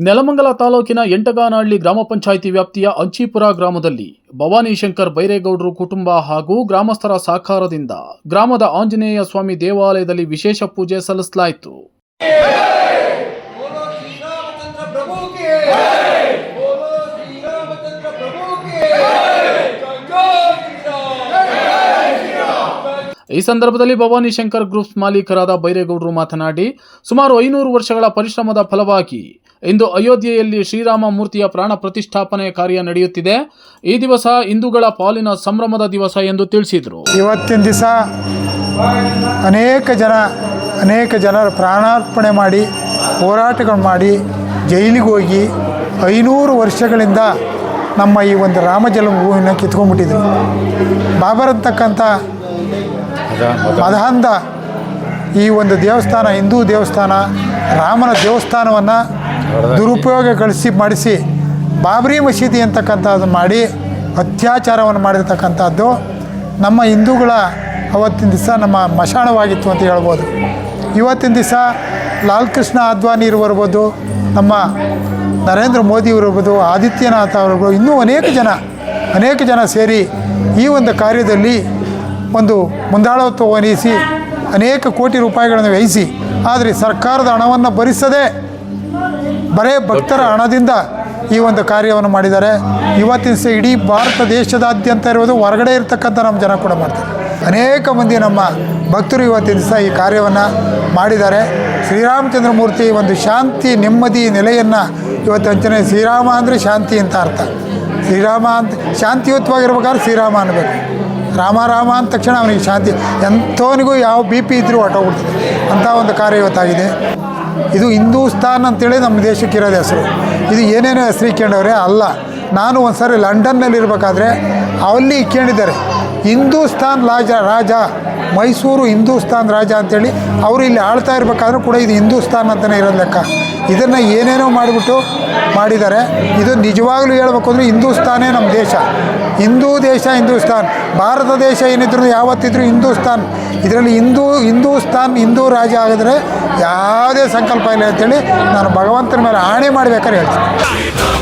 ನೆಲಮಂಗಲ ತಾಲೂಕಿನ ಎಂಟಗಾನಹಳ್ಳಿ ಗ್ರಾಮ ಪಂಚಾಯಿತಿ ವ್ಯಾಪ್ತಿಯ ಅಂಚೀಪುರ ಗ್ರಾಮದಲ್ಲಿ ಭವಾನಿಶಂಕರ್ ಬೈರೇಗೌಡರು ಕುಟುಂಬ ಹಾಗೂ ಗ್ರಾಮಸ್ಥರ ಸಹಕಾರದಿಂದ ಗ್ರಾಮದ ಆಂಜನೇಯ ಸ್ವಾಮಿ ದೇವಾಲಯದಲ್ಲಿ ವಿಶೇಷ ಪೂಜೆ ಸಲ್ಲಿಸಲಾಯಿತು. ಈ ಸಂದರ್ಭದಲ್ಲಿ ಭವಾನಿ ಶಂಕರ್ ಗ್ರೂಪ್ಸ್ ಮಾಲೀಕರಾದ ಬೈರೇಗೌಡರು ಮಾತನಾಡಿ ಸುಮಾರು ಐನೂರು ವರ್ಷಗಳ ಪರಿಶ್ರಮದ ಫಲವಾಗಿ ಇಂದು ಅಯೋಧ್ಯೆಯಲ್ಲಿ ಶ್ರೀರಾಮ ಮೂರ್ತಿಯ ಪ್ರಾಣ ಪ್ರತಿಷ್ಠಾಪನೆ ಕಾರ್ಯ ನಡೆಯುತ್ತಿದೆ. ಈ ದಿವಸ ಹಿಂದೂಗಳ ಪಾಲಿನ ಸಂಭ್ರಮದ ದಿವಸ ಎಂದು ತಿಳಿಸಿದರು. ಇವತ್ತಿನ ದಿವಸ ಅನೇಕ ಜನ, ಅನೇಕ ಜನರ ಪ್ರಾಣಾರ್ಪಣೆ ಮಾಡಿ, ಹೋರಾಟಗಳು ಮಾಡಿ, ಜೈಲಿಗೆ ಹೋಗಿ ಐನೂರು ವರ್ಷಗಳಿಂದ ನಮ್ಮ ಈ ಒಂದು ರಾಮ ಜನ್ಮಭೂಮಿನ ಕಿತ್ಕೊಂಡ್ಬಿಟ್ಟಿದ್ರು. ಬಾಬರ್ ಅಂತಕ್ಕಂಥ ಮದಹಂದ ಈ ಒಂದು ದೇವಸ್ಥಾನ, ಹಿಂದೂ ದೇವಸ್ಥಾನ, ರಾಮನ ದೇವಸ್ಥಾನವನ್ನು ದುರುಪಯೋಗಗೊಳಿಸಿ ಮಾಡಿಸಿ, ಬಾಬರಿ ಮಸೀದಿ ಅಂತಕ್ಕಂಥದ್ದು ಮಾಡಿ, ಅತ್ಯಾಚಾರವನ್ನು ಮಾಡಿರ್ತಕ್ಕಂಥದ್ದು ನಮ್ಮ ಹಿಂದೂಗಳ ಅವತ್ತಿನ ದಿವಸ ನಮ್ಮ ಮಶಾಣವಾಗಿತ್ತು ಅಂತ ಹೇಳ್ಬೋದು. ಇವತ್ತಿನ ದಿವಸ ಲಾಲ್ ಕೃಷ್ಣ ಅದ್ವಾನಿ ಇರುವರ್ಬೋದು ನಮ್ಮ ನರೇಂದ್ರ ಮೋದಿ ಇರ್ಬೋದು ಆದಿತ್ಯನಾಥ್ ಅವರುಗಳು ಇನ್ನೂ ಅನೇಕ ಜನ ಅನೇಕ ಜನ ಸೇರಿ ಈ ಒಂದು ಕಾರ್ಯದಲ್ಲಿ ಒಂದು ಮುಂದಾಳತ್ವ ವಹಿಸಿ, ಅನೇಕ ಕೋಟಿ ರೂಪಾಯಿಗಳನ್ನು ವ್ಯಯಿಸಿ, ಆದರೆ ಸರ್ಕಾರದ ಹಣವನ್ನು ಭರಿಸದೆ ಬರೇ ಭಕ್ತರ ಹಣದಿಂದ ಈ ಒಂದು ಕಾರ್ಯವನ್ನು ಮಾಡಿದ್ದಾರೆ. ಇವತ್ತಿನ ಸಹ ಇಡೀ ಭಾರತ ದೇಶದಾದ್ಯಂತ ಇರುವುದು ಹೊರಗಡೆ ಇರ್ತಕ್ಕಂಥ ನಮ್ಮ ಜನ ಕೂಡ ಮಾಡ್ತಾರೆ. ಅನೇಕ ಮಂದಿ ನಮ್ಮ ಭಕ್ತರು ಇವತ್ತಿನ ದಿವಸ ಈ ಕಾರ್ಯವನ್ನು ಮಾಡಿದ್ದಾರೆ. ಶ್ರೀರಾಮಚಂದ್ರ ಮೂರ್ತಿ ಒಂದು ಶಾಂತಿ, ನೆಮ್ಮದಿ ನೆಲೆಯನ್ನು ಇವತ್ತು ಅಂಚನೆ ಶ್ರೀರಾಮ ಅಂದರೆ ಶಾಂತಿ ಅಂತ ಅರ್ಥ. ಶ್ರೀರಾಮ ಅಂತ ಶಾಂತಿಯುತವಾಗಿರ್ಬೇಕಾದ್ರೆ ಶ್ರೀರಾಮ ಅನ್ನಬೇಕು ರಾಮ ರಾಮ ಅಂದ ತಕ್ಷಣ ಅವನಿಗೆ ಶಾಂತಿ. ಎಂಥವನಿಗೂ ಯಾವ ಬಿ ಪಿ ಇದ್ದರೂ ಹೊಟ್ಟೋಗ್ಬಿಡ್ತದೆ ಅಂಥ ಒಂದು ಕಾರ್ಯ ಇವತ್ತಾಗಿದೆ. ಇದು ಹಿಂದೂಸ್ತಾನ್ ಅಂತೇಳಿ ನಮ್ಮ ದೇಶಕ್ಕೆ ಇರೋದು ಹೆಸರು. ಇದು ಏನೇನೋ ಹೆಸರು ಇಕ್ಕೊಂಡವ್ರೆ? ಅಲ್ಲ. ನಾನು ಒಂದು ಸಾರಿ ಲಂಡನ್ನಲ್ಲಿ ಇರಬೇಕಾದ್ರೆ ಅಲ್ಲಿ ಇಕ್ಕೊಂಡಿದ್ದಾರೆ. ಹಿಂದೂಸ್ತಾನ್ ರಾಜ ರಾಜ ಮೈಸೂರು ಹಿಂದೂಸ್ತಾನ್ ರಾಜ ಅಂತೇಳಿ ಅವರು ಇಲ್ಲಿ ಆಳ್ತಾ ಇರಬೇಕಾದ್ರೂ ಕೂಡ ಇದು ಹಿಂದೂಸ್ತಾನ್ ಅಂತಲೇ ಇರೋದು ಲೆಕ್ಕ. ಇದನ್ನು ಏನೇನೋ ಮಾಡಿಬಿಟ್ಟು ಮಾಡಿದ್ದಾರೆ. ಇದು ನಿಜವಾಗ್ಲೂ ಹೇಳಬೇಕು ಅಂದರೆ ಹಿಂದೂಸ್ತಾನೇ ನಮ್ಮ ದೇಶ. ಹಿಂದೂ ದೇಶ ಹಿಂದೂಸ್ತಾನ್. ಭಾರತ ದೇಶ ಏನಿದ್ರು ಯಾವತ್ತಿದ್ರೂ ಹಿಂದೂಸ್ತಾನ್. ಇದರಲ್ಲಿ ಹಿಂದೂ, ಹಿಂದೂಸ್ತಾನ್ ಹಿಂದೂ ರಾಜ ಆಗಿದ್ರೆ ಯಾವುದೇ ಸಂಕಲ್ಪ ಇಲ್ಲ ಅಂತೇಳಿ ನಾನು ಭಗವಂತನ ಮೇಲೆ ಆಣೆ ಮಾಡ್ಬೇಕಾದ್ರೆ ಹೇಳ್ತೀನಿ.